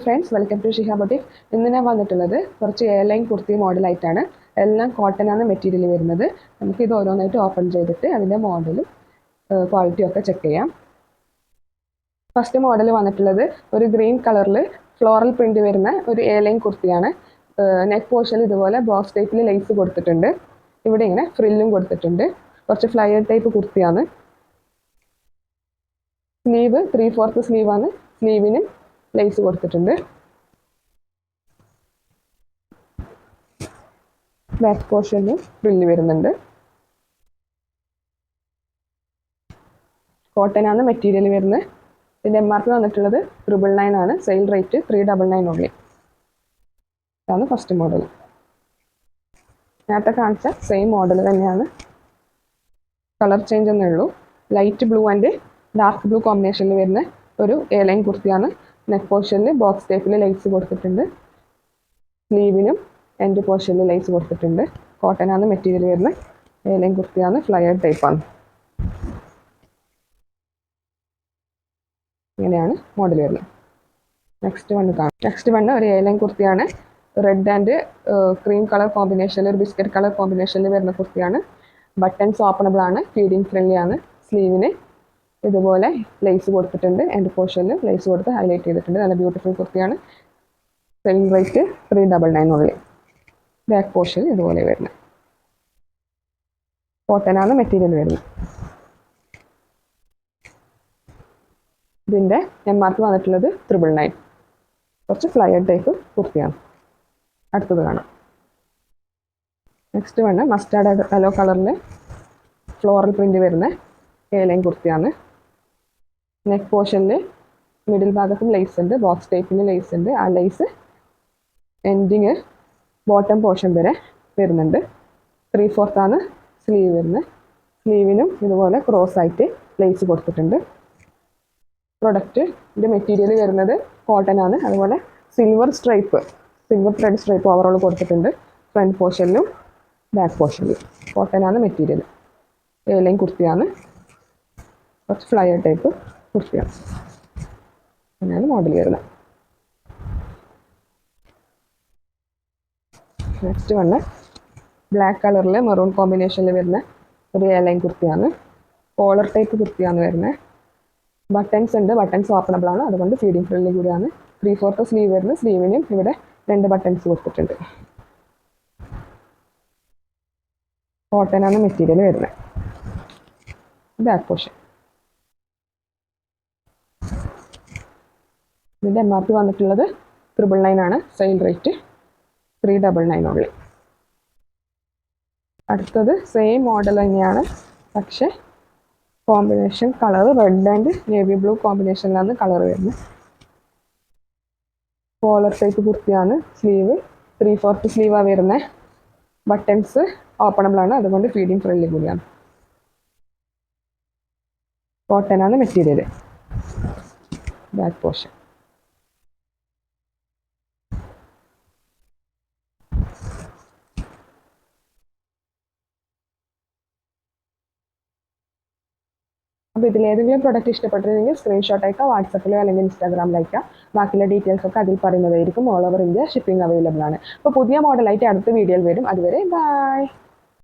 Friends welcome to Shiha boutique ഇന്ന് ഞാൻ വന്നിട്ടുള്ളത് കുറച്ച് എയർലൈൻ കുർത്തി മോഡലായിട്ടാണ് എല്ലാം കോട്ടൺ ആണ് മെറ്റീരിയൽ വരുന്നത്. നമുക്ക് ഇത് ഓരോന്നായിട്ട് ഓപ്പൺ ചെയ്തിട്ട് അതിന്റെ മോഡലും ക്വാളിറ്റിയും ഒക്കെ ചെക്ക് ചെയ്യാം. ഫസ്റ്റ് മോഡൽ വന്നിട്ടുള്ളത് ഒരു ഗ്രീൻ കളറിൽ ഫ്ലോറൽ പ്രിന്റ് വരുന്ന ഒരു എയർലൈൻ കുർത്തിയാണ്. നെക്ക് പോർഷൻ ഇതുപോലെ ബോക്സ് ടൈപ്പിൽ ലൈസ് കൊടുത്തിട്ടുണ്ട്. ഇവിടെ ഇങ്ങനെ ഫ്രില്ലും കൊടുത്തിട്ടുണ്ട്. കുറച്ച് ഫ്ലയർ ടൈപ്പ് കുർത്തിയാണ്. സ്ലീവ് ത്രീ ഫോർത്ത് സ്ലീവാണ്. സ്ലീവിനും ലേസ് കൊടുത്തിട്ടുണ്ട്. ബാക്ക് പോർഷനിൽ ഫ്രില്ല് വരുന്നുണ്ട്. കോട്ടൺ ആണ് മെറ്റീരിയൽ വരുന്നത്. ഇതിന്റെ എം ആർ പി വന്നിട്ടുള്ളത് ട്രിപ്പിൾ നയൻ ആണ്. Sale rate three double nine ഉള്ളി ഇതാണ് ഫസ്റ്റ് മോഡൽ നേരത്തെ കാണിച്ച സെയിം മോഡൽ തന്നെയാണ്. കളർ ചേഞ്ച് എന്നേ ഉള്ളൂ. Light blue and dark blue കോമ്പിനേഷനിൽ വരുന്ന ഒരു എയർലൈൻ കുർത്തിയാണ് നെക്ക് പോർഷനിൽ ബോക്സ് ടൈപ്പിൽ ലൈറ്റ്സ് കൊടുത്തിട്ടുണ്ട്. സ്ലീവിനും എൻഡ് പോർഷനിൽ ലൈറ്റ്സ് കൊടുത്തിട്ടുണ്ട്. കോട്ടൺ ആണ് മെറ്റീരിയൽ വരുന്നത്. ഏലയും കുർത്തിയാണ് ഫ്ലയർ ടൈപ്പാണ് ഇങ്ങനെയാണ് മോഡൽ വരുന്നത്. നെക്സ്റ്റ് വണ്ണ് കാണാം. നെക്സ്റ്റ് വണ്ണ് ഒരു ഏലയും കുർത്തിയാണ്. റെഡ് ആൻഡ് ക്രീം കളർ കോമ്പിനേഷനിൽ ഒരു ബിസ്ക്കറ്റ് കളർ കോമ്പിനേഷനിൽ വരുന്ന കുർത്തിയാണ്. ബട്ടൺസ് ഓപ്പണബിൾ ആണ് ഫീഡിങ് ഫ്രണ്ട്ലി ആണ്. സ്ലീവിന് ഇതുപോലെ ലേസ് കൊടുത്തിട്ടുണ്ട്. എന്റെ പോർഷനിൽ ലേസ് കൊടുത്ത് ഹൈലൈറ്റ് ചെയ്തിട്ടുണ്ട്. നല്ല ബ്യൂട്ടിഫുൾ കുർത്തിയാണ്. Same rate three double nine ഉള്ളിൽ ബാക്ക് പോർഷൻ ഇതുപോലെ വരുന്നത് കോട്ടനാണ് മെറ്റീരിയൽ വരുന്നത്. ഇതിന്റെ എം മാർക്ക് വന്നിട്ടുള്ളത് ത്രിബിൾ നയൻ കുറച്ച് ഫ്ലയർ ടൈപ്പ് കുർത്തിയാണ്. അടുത്തത് കാണാം. നെക്സ്റ്റ് വേണം മസ്റ്റാർഡ് യെല്ലോ കളറിൽ ഫ്ലോറൽ പ്രിന്റ് വരുന്ന ഏലൈൻ കുർത്തിയാണ്. നെക്ക് പോർഷനിൽ മിഡിൽ ഭാഗത്തും ലേസ് ഉണ്ട് ബോക്സ് ടൈപ്പിന് ലേസ് ഉണ്ട്. ആ ലേസ് എൻഡിങ് ബോട്ടം പോർഷൻ വരെ വരുന്നുണ്ട്. ത്രീ ഫോർത്താണ് സ്ലീവ് വരുന്നത്. സ്ലീവിനും ഇതുപോലെ ക്രോസ് ആയിട്ട് ലേസ് കൊടുത്തിട്ടുണ്ട്. പ്രൊഡക്റ്റ് ഇതിന്റെ മെറ്റീരിയൽ വരുന്നത് കോട്ടൺ ആണ്. അതുപോലെ silver stripe silver thread stripe overall കൊടുത്തിട്ടുണ്ട്. ഫ്രണ്ട് പോർഷനിലും ബാക്ക് പോർഷനിലും കോട്ടൺ ആണ് മെറ്റീരിയൽ ഏലൈൻ കുർത്തിയാണ്. കുറച്ച് ഫ്ലയർ ടൈപ്പ് കുർത്തിയാണ് അങ്ങനെയാണ് മോഡൽ വരുന്നത് നെക്സ്റ്റ് വന്ന് ബ്ലാക്ക് കളറിൽ മെറൂൺ കോമ്പിനേഷനിൽ വരുന്ന ഒരു എയർലൈൻ കുർത്തിയാണ്. കോളർ ടൈപ്പ് കുർത്തിയാണ് വരുന്നത് ബട്ടൺസ് ഉണ്ട്. ബട്ടൺസ് ഓപ്പണബിൾ ആണ്. അതുകൊണ്ട് ഫീഡിങ് ഫ്രില്ലിൽ കൂടിയാണ്. ത്രീ ഫോർത്ത് സ്ലീവ് വരുന്ന സ്ലീവിനും ഇവിടെ രണ്ട് ബട്ടൺസ് കൊടുത്തിട്ടുണ്ട്. കോട്ടൺ ആണ് മെറ്റീരിയൽ വരുന്നത് ബാക്ക് പോർഷൻ ഇതിന്റെ എം ആർ പി വന്നിട്ടുള്ളത് ത്രിബിൾ നയൻ ആണ്. Sale rate three double nine ഉള്ളി അടുത്തത് സെയിം മോഡൽ തന്നെയാണ്. പക്ഷേ combination colour red and navy blue കോമ്പിനേഷനിലാണ് colour വരുന്നത്. കോളർ ടൈപ്പ് കുർത്തിയാണ്. സ്ലീവ് ത്രീ ഫോർത്ത് സ്ലീവാണ് വരുന്നത് ബട്ടൺസ് ഓപ്പണബിൾ ആണ്. അതുകൊണ്ട് ഫീഡിങ് ഫ്രണ്ട്ലി കൂടിയാണ്. കോട്ടൺ ആണ് മെറ്റീരിയൽ ബാക്ക് പോർഷൻ അപ്പോൾ ഇതിലേതെങ്കിലും പ്രൊഡക്റ്റ് ഇഷ്ടപ്പെട്ടിരുന്നെങ്കിൽ സ്ക്രീൻഷോട്ട് അയക്കുക വാട്സപ്പിലോ അല്ലെങ്കിൽ ഇൻസ്റ്റാഗ്രാമിൽ അയക്കാം. ബാക്കിയുള്ള ഡീറ്റെയിൽസ് ഒക്കെ അതിൽ പറയുന്നതായിരിക്കും. All over India shipping available ആണ്. അപ്പോൾ പുതിയ മോഡലായിട്ട് അടുത്ത വീഡിയോയിൽ വരും. അതുവരെ ബൈ